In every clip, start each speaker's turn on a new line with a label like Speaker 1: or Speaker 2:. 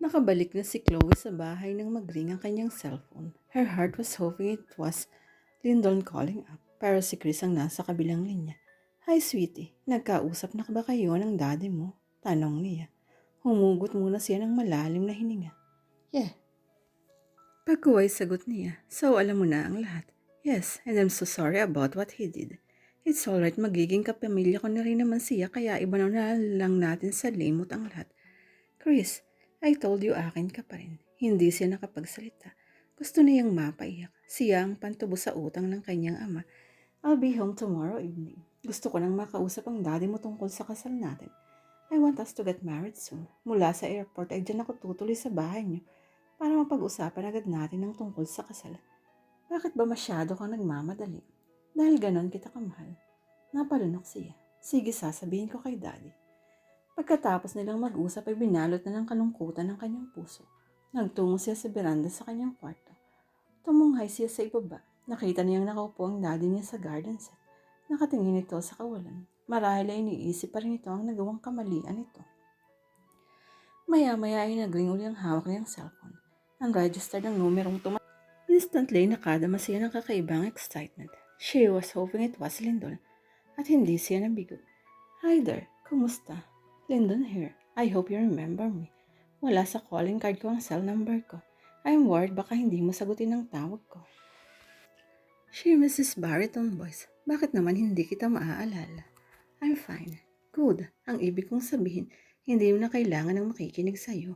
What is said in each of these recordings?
Speaker 1: Nakabalik na si Chloe sa bahay nang magring ang kanyang cellphone. Her heart was hoping it was Lyndon calling up. Pero si Chris ang nasa kabilang linya. Hi sweetie, nagkausap na ba kayo ng daddy mo? Tanong niya. Humugot muna siya ng malalim na hininga. Yeah. Pagkuway sagot niya, so alam mo na ang lahat. Yes, and I'm so sorry about what he did. It's alright magiging kapamilya ko na rin naman siya kaya iba na lang natin sa limot ang lahat. Chris, I told you akin ka pa rin. Hindi siya nakapagsalita. Gusto niyang mapaiyak. Siya ang pantubo sa utang ng kanyang ama. I'll be home tomorrow evening. Gusto ko nang makausap ang daddy mo tungkol sa kasal natin. I want us to get married soon. Mula sa airport ay dyan ako tutuloy sa bahay niyo para mapag-usapan agad natin ang tungkol sa kasal. Bakit ba masyado kang nagmamadali? Dahil ganon kita kamahal. Napalunok siya. Sige, sasabihin ko kay daddy. Pagkatapos nilang mag-usap ay binalot na ng kalungkutan ng kanyang puso. Nagtungo siya sa beranda sa kanyang kwarto. Tumunghay siya sa ibaba. Nakita niyang nakaupo ang daddy niya sa garden set. Nakatingin ito sa kawalan. Marahil ay iniisip pa rin ito ang nagawang kamalian ito. Maya-maya ay nagring uli ang hawak niyang cellphone. Ang register ng numerong tuma. Instantly nakadama siya ng kakaibang excitement. She was hoping it was Lyndon. At hindi siya nabigo. Hi there, kumusta? Lyndon here. I hope you remember me. Wala sa calling card ko ang cell number ko. I'm worried baka hindi mo sagutin ang tawag ko. She Mrs. Baritone voice. Bakit naman hindi kita maaalala? I'm fine. Good. Ang ibig kong sabihin, hindi mo na kailangan ng makikinig sa'yo.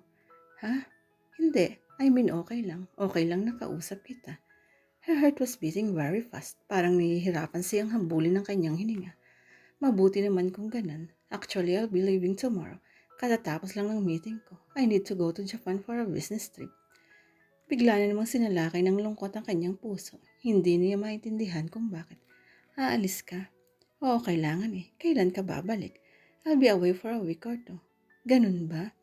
Speaker 1: Ha? Hindi. I mean okay lang. Okay lang nakausap kita. Her heart was beating very fast. Parang nahihirapan siyang hambulin ng kanyang hininga. Mabuti naman kung ganan. Actually, I'll be leaving tomorrow. Katatapos lang ng meeting ko. I need to go to Japan for a business trip. Bigla na namang sinalakay ng lungkot ang kanyang puso. Hindi niya maintindihan kung bakit. Aalis ka? Oo, kailangan eh. Kailan ka babalik? I'll be away for a week or two. Ganun ba?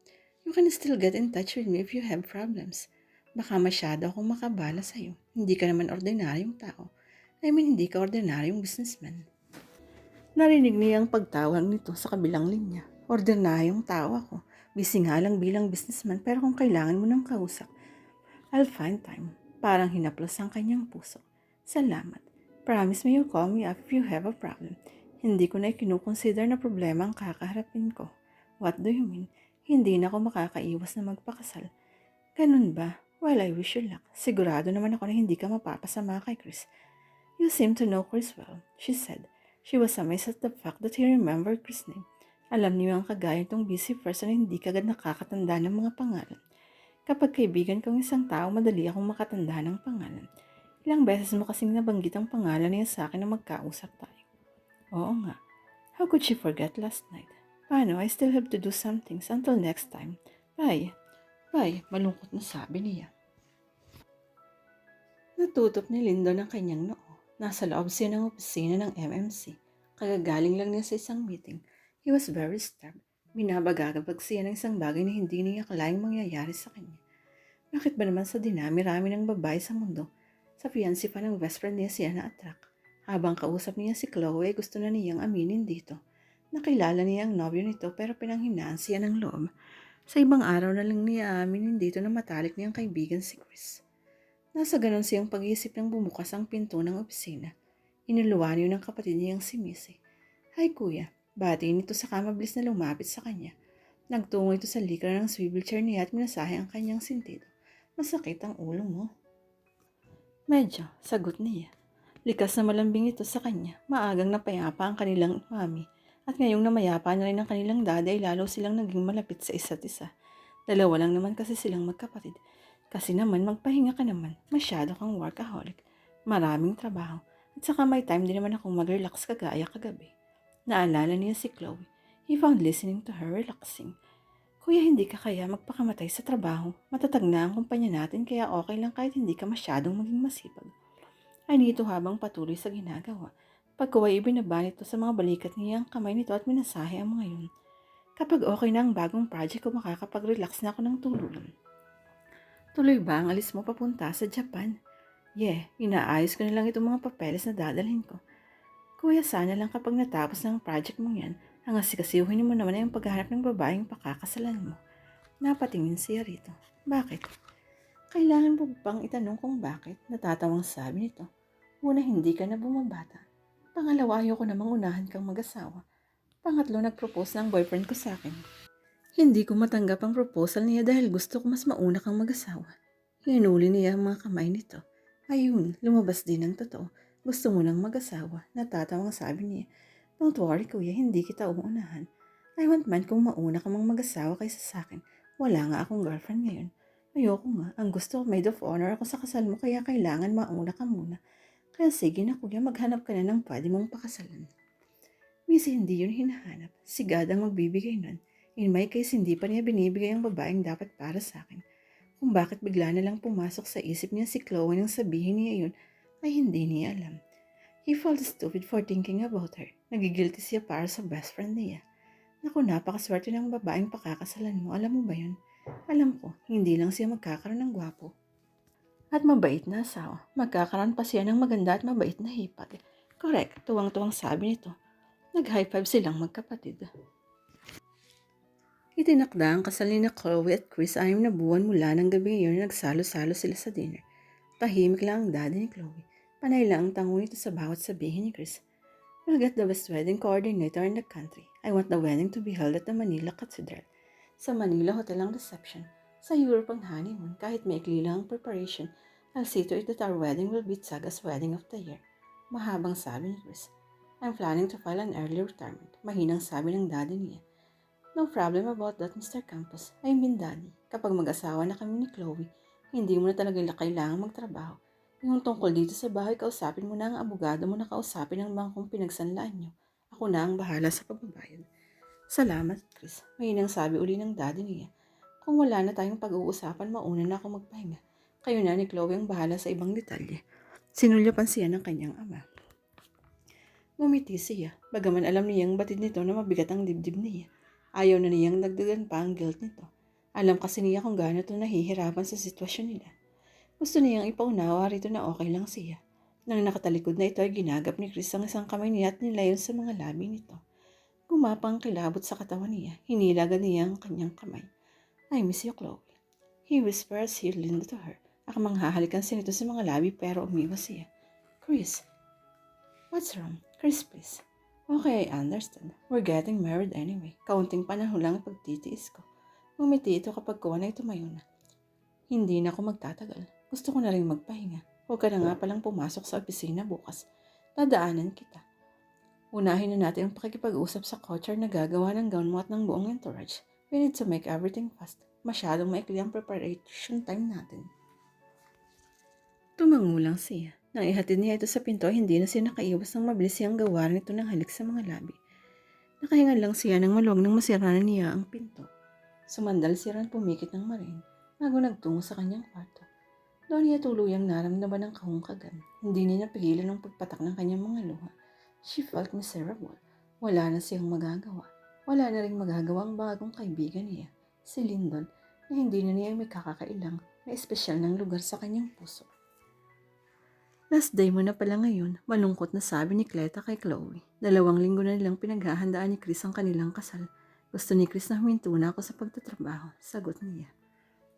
Speaker 1: You can still get in touch with me if you have problems. Baka masyado akong makabala sa'yo. Hindi ka naman ordinaryong tao. I mean, hindi ka ordinaryong businessman. Narinig niya ang pagtawag nito sa kabilang linya. Ordinaryong tao ako. Busy nga lang bilang businessman pero kung kailangan mo ng kausap, I'll find time. Parang hinaplos ang kanyang puso. Salamat. Promise me you'll call me up if you have a problem. Hindi ko na ikinukonsider na problema ang kakaharapin ko. What do you mean? Hindi na ako makakaiwas na magpakasal. Ganun ba? Well, I wish you luck. Sigurado naman ako na hindi ka mapapasama kay Chris. You seem to know Chris well, she said. She was amazed at the fact that he remembered Chris' name. Alam niyo ang kagaya itong busy person na hindi kagad nakakatanda ng mga pangalan. Kapag kaibigan kong isang tao, madali akong makatanda ng pangalan. Ilang beses mo kasing nabanggit ang pangalan niya sa akin na magkausap tayo. Oo nga. How could she forget last night? Paano? I still have to do some things until next time. Bye. Bye. Malungkot na sabi niya. Natutop ni Lindo ng kanyang noo. Nasa loob siya ng opisina ng MMC. Kagagaling lang niya sa isang meeting. He was very disturbed. Binabagagabag siya ng isang bagay na hindi niya kalaing mangyayari sa kanya. Bakit ba naman sa dinami-rami ng babae sa mundo, sa fiancé pa ng best friend niya siya na-attract? Habang kausap niya si Chloe, gusto na niyang aminin dito. Nakilala niya ang nobyo nito pero pinanghinaan siya ng loob. Sa ibang araw na lang niya aminin dito na matalik niyang kaibigan si Chris. Nasa ganon siyang pag-iisip nang bumukas ang pinto ng opisina. Inuluwan niyo ng kapatid niyang si Missy. Hi kuya, Bati nito sa kamabilis na lumapit sa kanya. Nagtungo ito sa likra ng swivel chair niya at minasahe ang kanyang sintido. Masakit ang ulo mo. Medyo, sagot niya. Likas na malambing ito sa kanya. Maagang napayapa ang kanilang mami. At ngayong namayapa na rin ang kanilang dada ay lalo silang naging malapit sa isa't isa. Dalawa lang naman kasi silang magkapatid. Kasi naman magpahinga ka naman. Masyado kang workaholic. Maraming trabaho. At saka may time din naman akong mag-relax kagaya kagabi. Naalala niya si Chloe. He found listening to her relaxing. Kuya, hindi ka kaya magpakamatay sa trabaho. Matatag na ang kumpanya natin kaya okay lang kahit hindi ka masyadong maging masipag. Ay nito habang patuloy sa ginagawa. Pagkuway ibinaba nito sa mga balikat niya ang kamay nito at minasahe ang mga yun. Kapag okay na ang bagong project ko, makakapag-relax na ako ng tuluyan. Tuloy ba ang alis mo papunta sa Japan? Yeah, inaayos ko na lang itong mga papeles na dadalhin ko. Kuya, sana lang kapag natapos ng project mong yan, ang asikasihuhin mo naman ay ang paghahanap ng babaeng pakakasalan mo. Napatingin siya rito. Bakit? Kailangan mo bang itanong kung bakit? Natatawang sabi nito. Una, hindi ka na bumabata. Pangalawa, ayoko namang unahan kang mag-asawa. Pangatlo, nag-propose ng boyfriend ko sa akin. Hindi ko matanggap ang proposal niya dahil gusto ko mas mauna kang mag-asawa. Hinuli niya ang mga kamay nito. Ayun, lumabas din ang totoo. Gusto mo nang mag-asawa. Natatawang sabi niya. Don't worry kuya, hindi kita uunahan. I want man kung mauna ka mang mag-asawa kaysa sa akin. Wala nga akong girlfriend ngayon. Ayoko nga. Ang gusto ko, maid of honor ako sa kasal mo kaya kailangan mauna ka muna. Kaya sige na kuya, maghanap ka na ng pwede mong pakasalan. Miss, hindi yun hinahanap. Si God ang magbibigay nun. In my case, hindi pa niya binibigay ang babaeng dapat para sa akin. Kung bakit bigla na lang pumasok sa isip niya si Chloe nang sabihin niya yun, ay hindi niya alam. He felt stupid for thinking about her. Nagigilty siya para sa best friend niya. Naku, napakaswerte ng babaeng pakakasalan mo. Alam mo ba yun? Alam ko, hindi lang siya magkakaroon ng gwapo. At mabait na asawa. Magkakaroon pa siya ng maganda at mabait na hipag. Correct, tuwang-tuwang sabi nito. Nag-high five silang magkapatid. Itinakda ang kasal ni na Chloe at Chris anim na buwan mula ng gabi yun na nagsalo-salo sila sa dinner. Tahimik lang ang daddy ni Chloe. Panay lang ang tango nito sa bawat sabihin ni Chris. We'll get the best wedding coordinator in the country. I want the wedding to be held at the Manila Cathedral. Sa Manila Hotel ang reception. Sa Europe ang honeymoon. Kahit maikli lang ang preparation, I'll see to it that our wedding will be Saga's wedding of the year. Mahabang sabi ni Chris. I'm planning to file an early retirement. Mahinang sabi ng daddy niya. No problem about that, Mr. Campos. I mean, Daddy, kapag mag-asawa na kami ni Chloe, hindi mo na talaga kailangan magtrabaho. Yung tungkol dito sa bahay, kausapin mo na ang abogado mo na kausapin ang bangkong pinagsanlaan nyo. Ako na ang bahala sa pagbabayad. Salamat, Chris. Mahinang sabi uli ng daddy niya. Kung wala na tayong pag-uusapan, mauna na ako magpahinga. Kayo na ni Chloe ang bahala sa ibang detalye. Sinulyapan siya ng kanyang ama. Ngumiti siya, bagaman alam niyang batid nito na mabigat ang dibdib niya. Ayaw na niyang nagdagan pa ang guilt nito. Alam kasi niya kung gaano ito nahihirapan sa sitwasyon nila. Gusto niyang ipaunawa rito na okay lang siya. Nang nakatalikod na ito ay ginagap ni Chris ang isang kamay niya at nilayon sa mga labi nito. Gumapang kilabot sa katawan niya. Hinilagan niya ang kanyang kamay. I miss you, Chloe. He whispers he leaned to her. Akamang hahalikan siya nito sa mga labi pero umiwas siya. Chris, what's wrong? Chris, please. Okay, I understand. We're getting married anyway. Kaunting panahon lang ang pagtitiis ko. Ngumiti ito kapag kuha na tumayo na. Hindi na ako magtatagal. Gusto ko na rin magpahinga. Huwag ka na nga palang pumasok sa opisina bukas. Dadaanan kita. Unahin na natin ang pakikipag-usap sa culture na gagawa ng gown mo at ng buong entourage. We need to make everything fast. Masyadong maikli ang preparation time natin. Tumangulang siya. Nang ihatid niya ito sa pinto, hindi na siya nakaiwas ng mabilis siyang gawaran ito ng halik sa mga labi. Nakahinga lang siya ng maluwag nang masira na niya ang pinto. Sumandal si Ran pumikit ng marin bago nagtungo sa kanyang kwarto. Doon niya tuluyang naramdaman ng kahungkagan. Hindi niya napigilan ang pagpatak ng kanyang mga luha. She felt miserable. Wala na siyang magagawa. Wala na rin magagawa ang bagong kaibigan niya, si Lyndon, na hindi na niya may kakakailang na espesyal ng lugar sa kanyang puso. Last day mo na pala ngayon, malungkot na sabi ni Cleta kay Chloe. Dalawang linggo na nilang pinaghahandaan ni Chris ang kanilang kasal. Gusto ni Chris na huminto na ako sa pagtatrabaho. Sagot niya.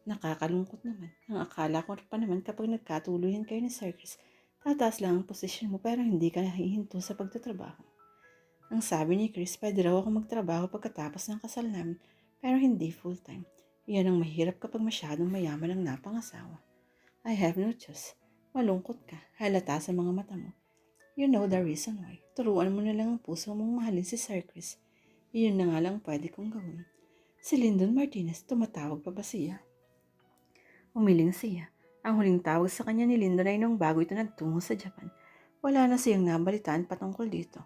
Speaker 1: Nakakalungkot naman. Ang akala ko pa naman kapag nagkatuluyan kayo ni Sir Chris, tataas lang ang posisyon mo pero hindi ka nahihinto sa pagtatrabaho. Ang sabi ni Chris, pwede raw ako magtrabaho pagkatapos ng kasal namin, pero hindi full-time. Iyan ang mahirap kapag masyadong mayaman ang napangasawa. I have no choice. Malungkot ka, halata sa mga mata mo. You know the reason why. Turuan mo na lang ang puso mong mahalin si Sir Chris. Iyon na nga lang pwede kong gawin. Si Lyndon Martinez, tumatawag pa ba siya? Umiling siya. Ang huling tawag sa kanya ni Lyndon ay nung bago ito nagtungo sa Japan. Wala na siyang nabalitaan patungkol dito.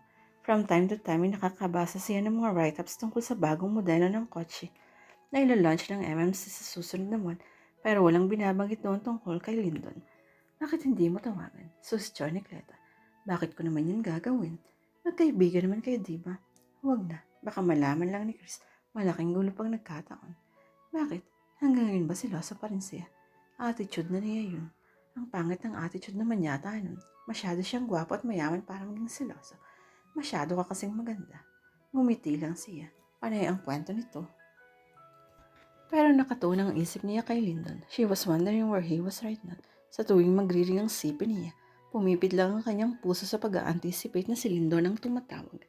Speaker 1: From time to time nakakabasa siya ng mga write-ups tungkol sa bagong modelo ng kotse na ilalunch ng MMC sa susunod na buwan pero walang binabanggit doon tungkol kay Lyndon. Bakit hindi mo tawagan? Sus, Johnny Cleta. Bakit ko naman yun gagawin? Nagkaibigan naman kayo, di ba? Huwag na. Baka malaman lang ni Chris. Malaking gulo pang nagkataon. Bakit? Hanggang ngayon ba siloso pa rin siya? Attitude na niya yun. Ang pangit ng attitude naman yata nun. Masyado siyang gwapo at mayaman para maging siloso. Masyado ka kasing maganda. Ngumiti lang siya. Panay ang kwento nito. Pero nakatuon ang isip niya kay Lyndon. She was wondering where he was right now. Sa tuwing magriring ang sipin niya, pumipit lang ang kanyang puso sa pag-anticipate na si Lyndon ang tumatawag.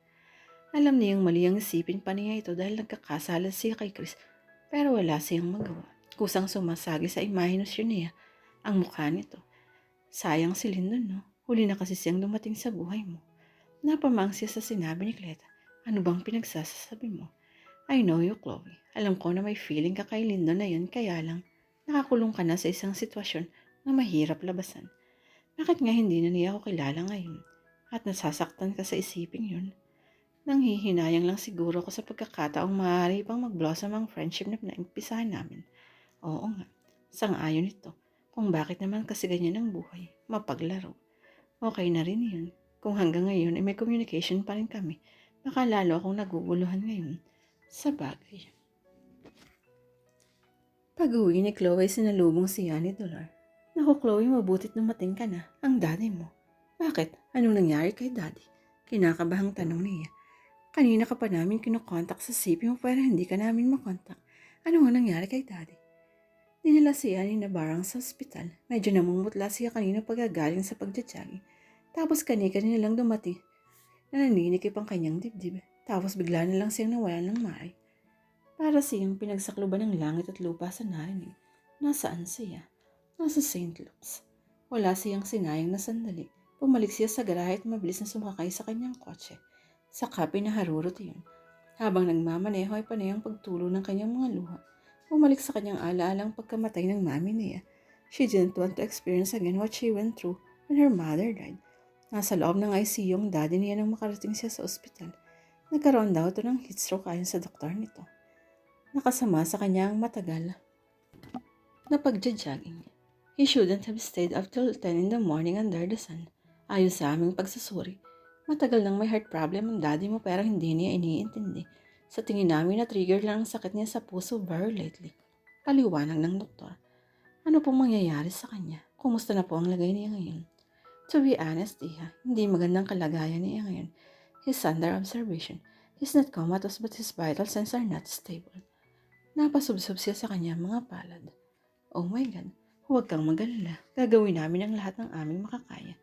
Speaker 1: Alam niyang mali ang isipin pa niya ito dahil nagkakasala siya kay Chris pero wala siyang magawa. Kusang sumasagi sa imahinasyon niya ang mukha nito. Sayang si Lyndon, no? Huli na kasi siyang dumating sa buhay mo. Napamang siya sa sinabi ni Cleta. Ano bang pinagsasasabi mo? I know you, Chloe. Alam ko na may feeling ka kay Lyndon na yun, kaya lang nakakulong ka na sa isang sitwasyon na mahirap labasan. Bakit nga hindi na niya ako kilala ngayon? At nasasaktan ka sa isiping yun? Nang hihinayang lang siguro ko sa pagkakataong maaari pang mag-blossom ang friendship na naimpisahan namin. Oo nga, sang-ayon ito. Kung bakit naman kasi ganyan ang buhay, mapaglaro. Okay na rin yun. Kung hanggang ngayon ay may communication pa rin kami, baka lalo akong naguguluhan ngayon. Sa bagay. Pag-uwi ni Chloe, sinalubong si Yani Dolar. Naku, Chloe, mabutit dumating ka na. Ang daddy mo. Bakit? Anong nangyari kay daddy? Kinakabahang tanong niya. Kanina ka pa namin kinokontak sa CP mo pero hindi ka namin makontak. Ano nga nangyari kay daddy? Dinala siya ni Nabarang sa ospital. Medyo namumutla siya kanina pagagaling sa pagdadjagi. Tapos kani-kanina lang dumating. Nananinikip ang kanyang dibdib. Tapos bigla na lang siyang nawalan ng maay. Para siyang pinagsakluban ng langit at lupa sa narinig. Nasaan siya? Nasa St. Luke's. Wala siyang sinayang na sandali. Pumalik siya sa garahe at mabilis na sumakay sa kanyang kotse. Saka pinaharurot yun. Habang nagmamaneho ay panay ang pagtulo ng kanyang mga luha. Bumalik sa kanyang alaalang pagkamatay ng mami niya. She didn't want to experience again what she went through when her mother died. Nasa loob ng ICU ang daddy niya nang makarating siya sa ospital. Nagkaroon daw ito ng heat stroke ayon sa doktor nito. Nakasama sa kanya matagal na pagja-jogging. He shouldn't have stayed up till 10 in the morning under the sun. Ayon sa aming pagsusuri, matagal nang may heart problem ang daddy mo pero hindi niya iniintindi. Sa tingin namin na trigger lang ang sakit niya sa puso very lately. Paliwanag ng doktor. Ano pong mangyayari sa kanya? Kumusta na po ang lagay niya ngayon? To be honest, Iha, hindi magandang kalagayan niya ngayon. He's under observation. He's not comatose but his vital signs are not stable. Napasubsob siya sa kanya mga palad. Oh my God, huwag kang magalala. Gagawin namin ang lahat ng aming makakaya.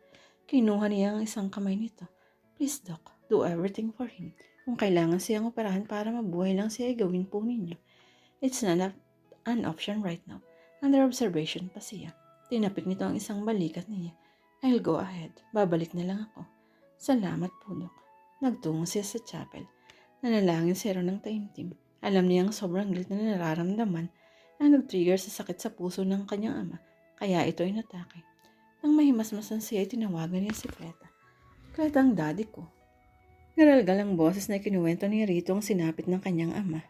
Speaker 1: Kinuha niya ang isang kamay nito. Please, Doc, do everything for him. Kung kailangan siyang operahan para mabuhay lang siya, gawin po ninyo. It's not an option right now. Under observation pa siya. Tinapik nito ang isang balikat niya. I'll go ahead. Babalik na lang ako. Salamat po, Dok. Nagtungo siya sa chapel. Nanalangin siya ron ng taimtim. Alam niyang sobrang galit na nararamdaman na nag-trigger sa sakit sa puso ng kanyang ama. Kaya ito ay natake. Nang mahimasmasan siya, ay tinawagan niya si Cleta. Cleta ang daddy ko. Garalgal ang boses na kinuwento ni Rito ang sinapit ng kanyang ama.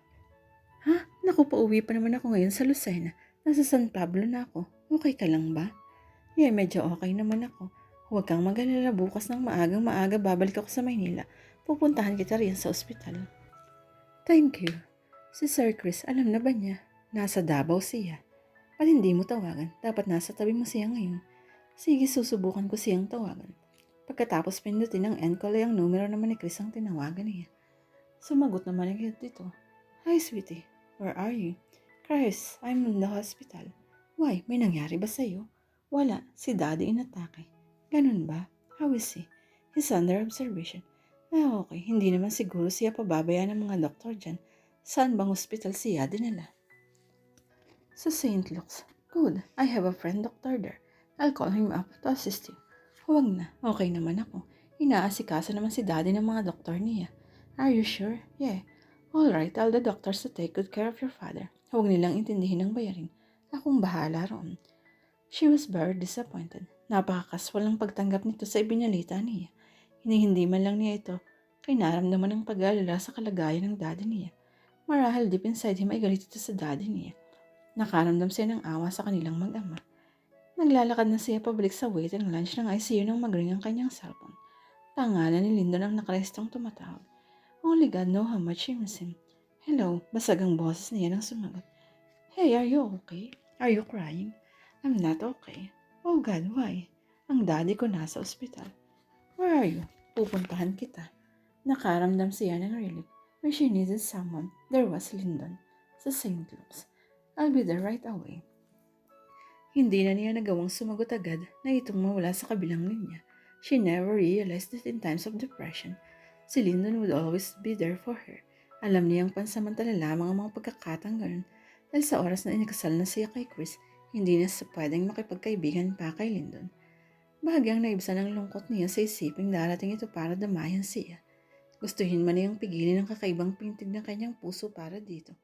Speaker 1: Ha? Naku, pauwi pa naman ako ngayon sa Lucena. Nasa San Pablo na ako. Okay ka lang ba? Yeah, medyo okay naman ako. Huwag kang magalala bukas ng maagang maaga babalik ako sa Maynila. Pupuntahan kita riyan sa ospital. Thank you. Si Sir Chris, alam na ba niya? Nasa Davao siya. At hindi mo tawagan. Dapat nasa tabi mo siya ngayon. Sige, susubukan ko siyang tawagan. Pagkatapos pindutin ng end call ang numero naman ni Chris ang tinawagan niya. Sumagot naman ang dito. Hi, sweetie. Where are you? Chris, I'm in the hospital. Why? May nangyari ba sa'yo? Wala. Si daddy inatake. Ganun ba? How is he? He's under observation. Ah, okay. Hindi naman siguro siya pababayaan ng mga doktor dyan. Saan bang hospital siya dinala? Sa St. Luke's. Good. I have a friend doctor there. I'll call him up to assist you. Huwag na. Okay naman ako. Inaasikaso naman si daddy ng mga doktor niya. Are you sure? Yeah. Alright, tell the doctors to take good care of your father. Huwag nilang intindihin ang bayarin. Akong bahala roon. She was very disappointed. Napakakaswal ang pagtanggap nito sa ibinalita niya. Hindi-hindi man lang niya ito kay naramdaman ng pag-alala sa kalagayan ng daddy niya. Marahil deep inside him ay galit ito sa daddy niya. Nakaramdam siya ng awa sa kanilang mag-ama. Naglalakad na siya pabalik sa waiting lunch ng ICU nang magring ang kanyang cellphone. Pangalan ni Lyndon ang nakarestong tumatawag. Only God know how much she miss him. Hello, basag ang boses niya nang sumagot. Hey, are you okay? Are you crying? I'm not okay. Oh God, why? Ang daddy ko nasa ospital. Where are you? Pupuntahan kita. Nakaramdam siya ng relief. When she needed someone, there was Lyndon. Sa St. Luke's. I'll be there right away. Hindi na niya nagawang sumagot agad na itong mawala sa kabilang linya. She never realized that in times of depression, si Lyndon would always be there for her. Alam niyang pansamantala lamang ang mga pagkakataang ganun dahil sa oras na inakasal na siya kay Chris, hindi na siya pwedeng makipagkaibigan pa kay Lyndon. Bahagyang naibsan ang lungkot niya sa isiping darating ito para damayan siya. Gustuhin man niyang pigilin ang kakaibang pintig ng kanyang puso para dito.